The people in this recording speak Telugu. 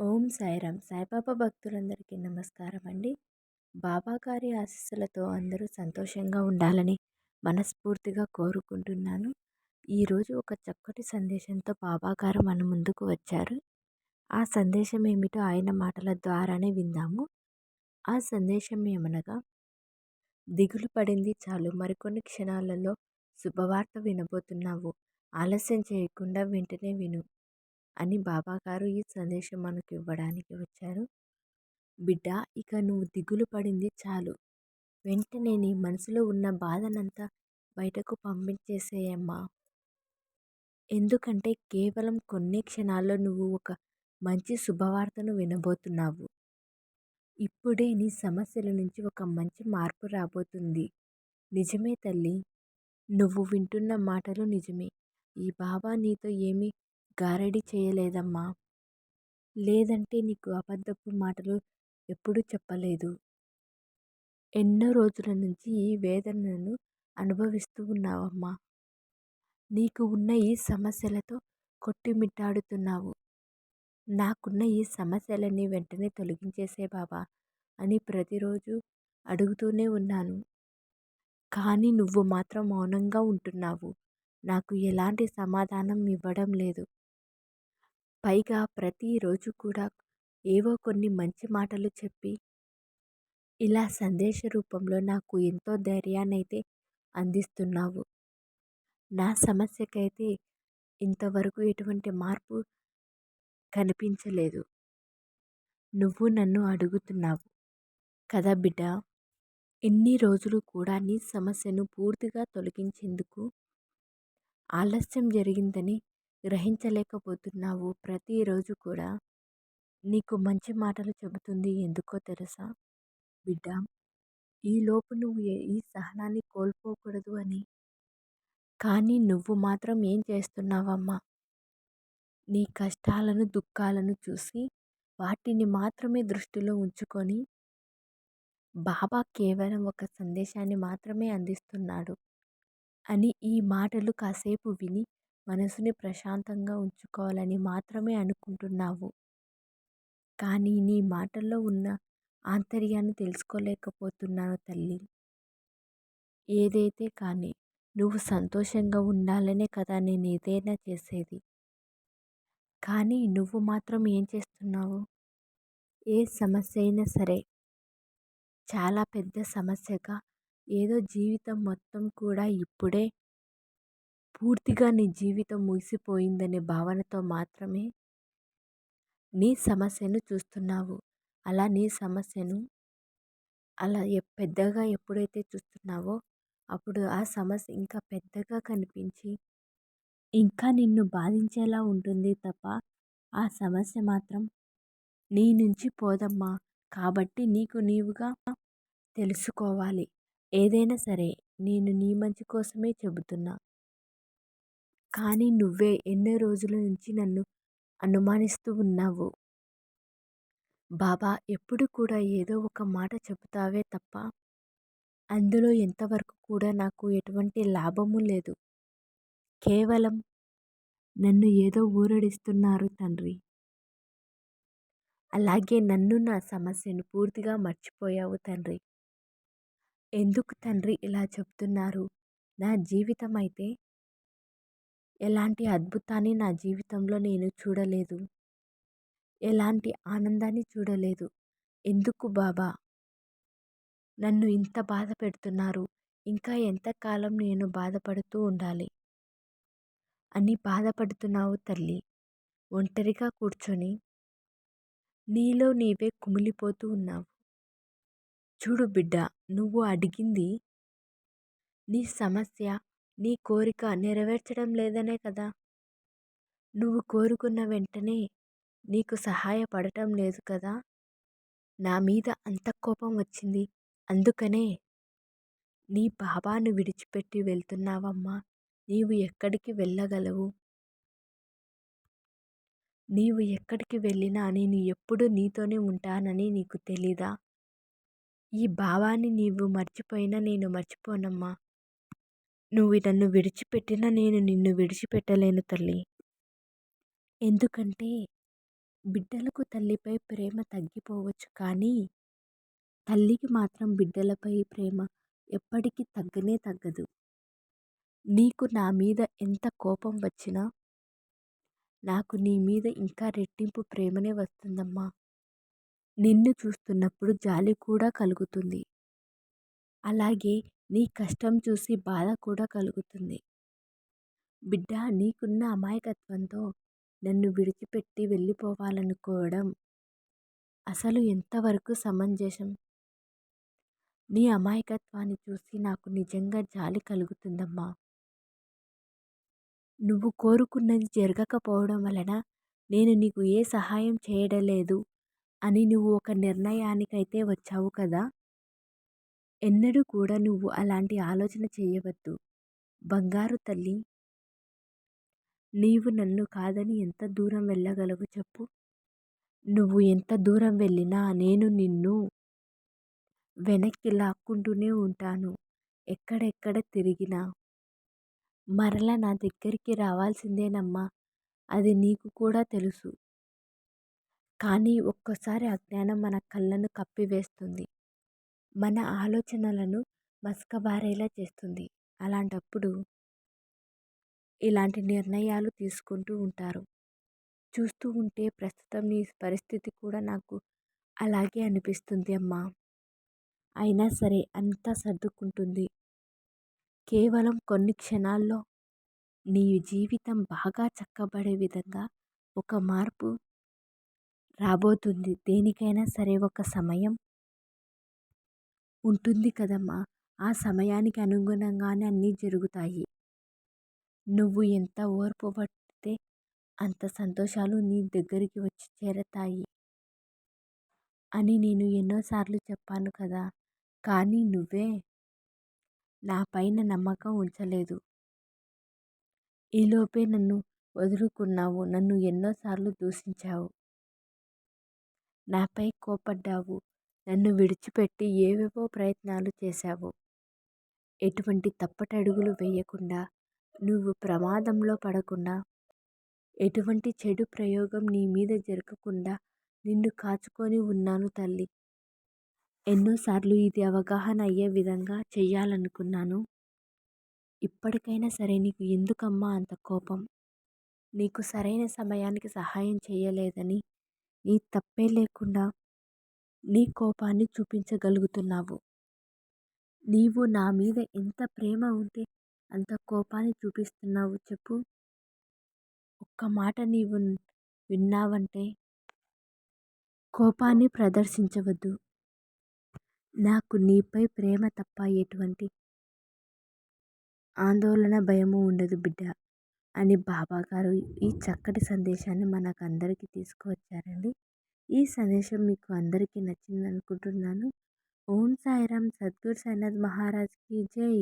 ఓం సాయిరామ్. సాయిబాబా భక్తులందరికీ నమస్కారం అండి బాబా గారి ఆశీస్సులతో అందరూ సంతోషంగా ఉండాలని మనస్ఫూర్తిగా కోరుకుంటున్నాను. ఈరోజు ఒక చక్కటి సందేశంతో బాబా గారు మన ముందుకు వచ్చారు. ఆ సందేశం ఏమిటో ఆయన మాటల ద్వారానే విందాము. ఆ సందేశం ఏమనగా దిగులు పడింది చాలు మరికొన్ని క్షణాలలో శుభవార్త వినబోతున్నావు. ఆలస్యం చేయకుండా వెంటనే విను. అని బాబాగారు ఈ సందేశం మనకు ఇవ్వడానికి వచ్చారు. బిడ్డ ఇక నువ్వు దిగులు పడింది చాలు. వెంటనే నీ మనసులో ఉన్న బాధనంతా బయటకు పంపించేసేయమ్మా. ఎందుకంటే కేవలం కొన్ని క్షణాల్లో నువ్వు ఒక మంచి శుభవార్తను వినబోతున్నావు. ఇప్పుడే నీ సమస్యల నుంచి ఒక మంచి మార్పు రాబోతుంది. నిజమే తల్లి. నువ్వు వింటున్న మాటలు నిజమే. ఈ బాబా నీతో ఏమీ గారడీ చేయలేదమ్మా. లేదంటే నీకు అబద్ధపు మాటలు ఎప్పుడూ చెప్పలేదు. ఎన్నో రోజుల నుంచి ఈ వేదనను అనుభవిస్తూ ఉన్నావమ్మా. నీకు ఉన్న ఈ సమస్యలతో కొట్టిమిట్టాడుతున్నావు. నాకున్న ఈ సమస్యలన్నీ వెంటనే తొలగించేసే బాబా అని ప్రతిరోజు అడుగుతూనే ఉన్నాను. కానీ నువ్వు మాత్రం మౌనంగా ఉంటున్నావు. నాకు ఎలాంటి సమాధానం ఇవ్వడం లేదు. పైగా ప్రతిరోజు కూడా ఏవో కొన్ని మంచి మాటలు చెప్పి ఇలా సందేశ రూపంలో నాకు ఎంతో ధైర్యాన్నైతే అందిస్తున్నావు. నా సమస్యకైతే ఇంతవరకు ఎటువంటి మార్పు కనిపించలేదు. నువ్వు నన్ను అడుగుతున్నావు. కదా బిడ్డ! ఎన్ని రోజులు కూడా నీ సమస్యను పూర్తిగా తొలగించేందుకు ఆలస్యం జరిగిందని గ్రహించలేకపోతున్నావు ప్రతిరోజు కూడా. నీకు మంచి మాటలు చెబుతుంది ఎందుకో తెలుసా? బిడ్డ ఈలోపు నువ్వు ఈ సహనాన్ని కోల్పోకూడదు అని. కానీ నువ్వు మాత్రం ఏం చేస్తున్నావమ్మా? నీ కష్టాలను దుఃఖాలను చూసి వాటిని మాత్రమే దృష్టిలో ఉంచుకొని బాబా కేవలం ఒక సందేశాన్ని మాత్రమే అందిస్తున్నాడు అని ఈ మాటలు కాసేపు విని మనసుని ప్రశాంతంగా ఉంచుకోవాలని మాత్రమే అనుకుంటున్నావు. కానీ నీ మాటల్లో ఉన్న ఆంతర్యాన్ని తెలుసుకోలేకపోతున్నాను తల్లి. ఏదైతే కానీ నువ్వు సంతోషంగా ఉండాలనే కదా నేను ఏదైనా చేసేది. కానీ నువ్వు మాత్రం ఏం చేస్తున్నావు? ఏ సమస్య అయినా సరే చాలా పెద్ద సమస్యగా ఏదో జీవితం మొత్తం కూడా ఇప్పుడే పూర్తిగా నీ జీవితం ముగిసిపోయిందనే భావనతో మాత్రమే నీ సమస్యను చూస్తున్నావు. అలా నీ సమస్యను అలా పెద్దగా ఎప్పుడైతే చూస్తున్నావో అప్పుడు ఆ సమస్య ఇంకా పెద్దగా కనిపించి ఇంకా నిన్ను బాధించేలా ఉంటుంది తప్ప ఆ సమస్య మాత్రం నీ నుంచి పోదమ్మా. కాబట్టి నీకు నీవుగా తెలుసుకోవాలి. ఏదైనా సరే నేను నీ మంచి కోసమే చెబుతున్నా. కానీ నువ్వే ఎన్నో రోజుల నుంచి నన్ను అనుమానిస్తూ ఉన్నావు. బాబా ఎప్పుడు కూడా ఏదో ఒక మాట చెబుతావే తప్ప అందులో ఎంతవరకు కూడా నాకు ఎటువంటి లాభము లేదు. కేవలం నన్ను ఏదో ఊరడిస్తున్నారు తండ్రి. అలాగే నన్ను నా సమస్యను పూర్తిగా మర్చిపోయావు తండ్రి. ఎందుకు తండ్రి ఇలా చెప్తున్నారు? నా జీవితం అయితే ఎలాంటి అద్భుతాన్ని నా జీవితంలో నేను చూడలేదు. ఎలాంటి ఆనందాన్ని చూడలేదు. ఎందుకు బాబా? నన్ను ఇంత బాధ పెడుతున్నారు. ఇంకా ఎంతకాలం నేను బాధపడుతూ ఉండాలి? అని బాధపడుతున్నావు తల్లి. ఒంటరిగా కూర్చొని. నీలో నీవే కుమిలిపోతూ ఉన్నావు. చూడు బిడ్డ నువ్వు అడిగింది నీ సమస్య నీ కోరిక నెరవేర్చడం లేదనే కదా? నువ్వు కోరుకున్న వెంటనే నీకు సహాయపడటం లేదు కదా? నా మీద అంత కోపం వచ్చింది. అందుకనే నీ బాబాను విడిచిపెట్టి వెళ్తున్నావమ్మా. నీవు ఎక్కడికి వెళ్ళగలవు? నీవు ఎక్కడికి వెళ్ళినా నేను ఎప్పుడు నీతోనే ఉంటానని నీకు తెలీదా? ఈ భావాన్ని నీవు మర్చిపోయినా నేను మర్చిపోనమ్మా. నువ్వు నన్ను విడిచిపెట్టినా నేను నిన్ను విడిచిపెట్టలేను తల్లి. ఎందుకంటే బిడ్డలకు తల్లిపై ప్రేమ తగ్గిపోవచ్చు కానీ తల్లికి మాత్రం బిడ్డలపై ప్రేమ ఎప్పటికీ తగ్గనే తగ్గదు. నీకు నా మీద ఎంత కోపం వచ్చినా నాకు నీ మీద ఇంకా రెట్టింపు ప్రేమనే వస్తుందమ్మా. నిన్ను చూస్తున్నప్పుడు జాలి కూడా కలుగుతుంది. అలాగే నీ కష్టం చూసి బాధ కూడా కలుగుతుంది. బిడ్డ నీకున్న అమాయకత్వంతో నన్ను విడిచిపెట్టి వెళ్ళిపోవాలనుకోవడం అసలు ఎంతవరకు సమంజసం? నీ అమాయకత్వాన్ని చూసి నాకు నిజంగా జాలి కలుగుతుందమ్మా. నువ్వు కోరుకున్నది జరగకపోవడం వలన నేను నీకు ఏ సహాయం చేయడం లేదు అని నువ్వు ఒక నిర్ణయానికైతే వచ్చావు కదా? ఎన్నడూ కూడా నువ్వు అలాంటి ఆలోచన చేయవద్దు. బంగారు తల్లి నీవు నన్ను కాదని ఎంత దూరం వెళ్ళగలవు చెప్పు. నువ్వు ఎంత దూరం వెళ్ళినా నేను నిన్ను వెనక్కి లాక్కుంటూనే ఉంటాను. ఎక్కడెక్కడ తిరిగినా. మరలా నా దగ్గరికి రావాల్సిందేనమ్మా అది నీకు కూడా తెలుసు. కానీ ఒక్కసారి అజ్ఞానం మన కళ్ళను కప్పివేస్తుంది. మన ఆలోచనలను మసకబారేలా చేస్తుంది. అలాంటప్పుడు ఇలాంటి నిర్ణయాలు తీసుకుంటూ ఉంటారు. చూస్తూ ఉంటే ప్రస్తుతం నీ పరిస్థితి కూడా నాకు అలాగే అనిపిస్తుంది అమ్మా. అయినా సరే అంతా సర్దుకుంటుంది. కేవలం కొన్ని క్షణాల్లో నీ జీవితం బాగా చక్కబడే విధంగా ఒక మార్పు రాబోతుంది. దేనికైనా సరే ఒక సమయం ఉంటుంది కదమ్మా. ఆ సమయానికి అనుగుణంగానే అన్నీ జరుగుతాయి. నువ్వు ఎంత ఓర్పు పడితే అంత సంతోషాలు నీ దగ్గరికి వచ్చి చేరతాయి అని నేను ఎన్నోసార్లు చెప్పాను కదా. కానీ నువ్వే నా పైన నమ్మకం ఉంచలేదు. ఈలోపే నన్ను వదులుకున్నావు. నన్ను ఎన్నోసార్లు దూషించావు. నాపై కోపడ్డావు. నన్ను విడిచిపెట్టి ఏవేవో ప్రయత్నాలు చేశావు. ఎటువంటి తప్పటడుగులు వేయకుండా నువ్వు ప్రమాదంలో పడకుండా ఎటువంటి చెడు ప్రయోగం నీ మీద జరగకుండా నిన్ను కాచుకొని ఉన్నాను తల్లి. ఎన్నోసార్లు ఇది అవగాహన అయ్యే విధంగా చెయ్యాలనుకున్నాను. ఇప్పటికైనా సరే నీకు ఎందుకమ్మా అంత కోపం? నీకు సరైన సమయానికి సహాయం చేయలేదని నీ తప్పే లేకుండా నీ కోపాన్ని చూపించగలుగుతున్నావు. నీవు నా మీద ఎంత ప్రేమ ఉంటే అంత కోపాన్ని చూపిస్తున్నావు చెప్పు. ఒక్క మాట నీవు విన్నావంటే కోపాన్ని ప్రదర్శించవద్దు. నాకు నీపై ప్రేమ తప్ప ఎటువంటి ఆందోళన భయము ఉండదు బిడ్డ అని బాబాగారు ఈ చక్కటి సందేశాన్ని మనకు అందరికీ తీసుకువచ్చారండి. ఈ సందేశం మీకు అందరికీ నచ్చింది అనుకుంటున్నాను ఓం సాయిరామ్ సద్గురు సాయినాథ్ మహారాజ్కి జై.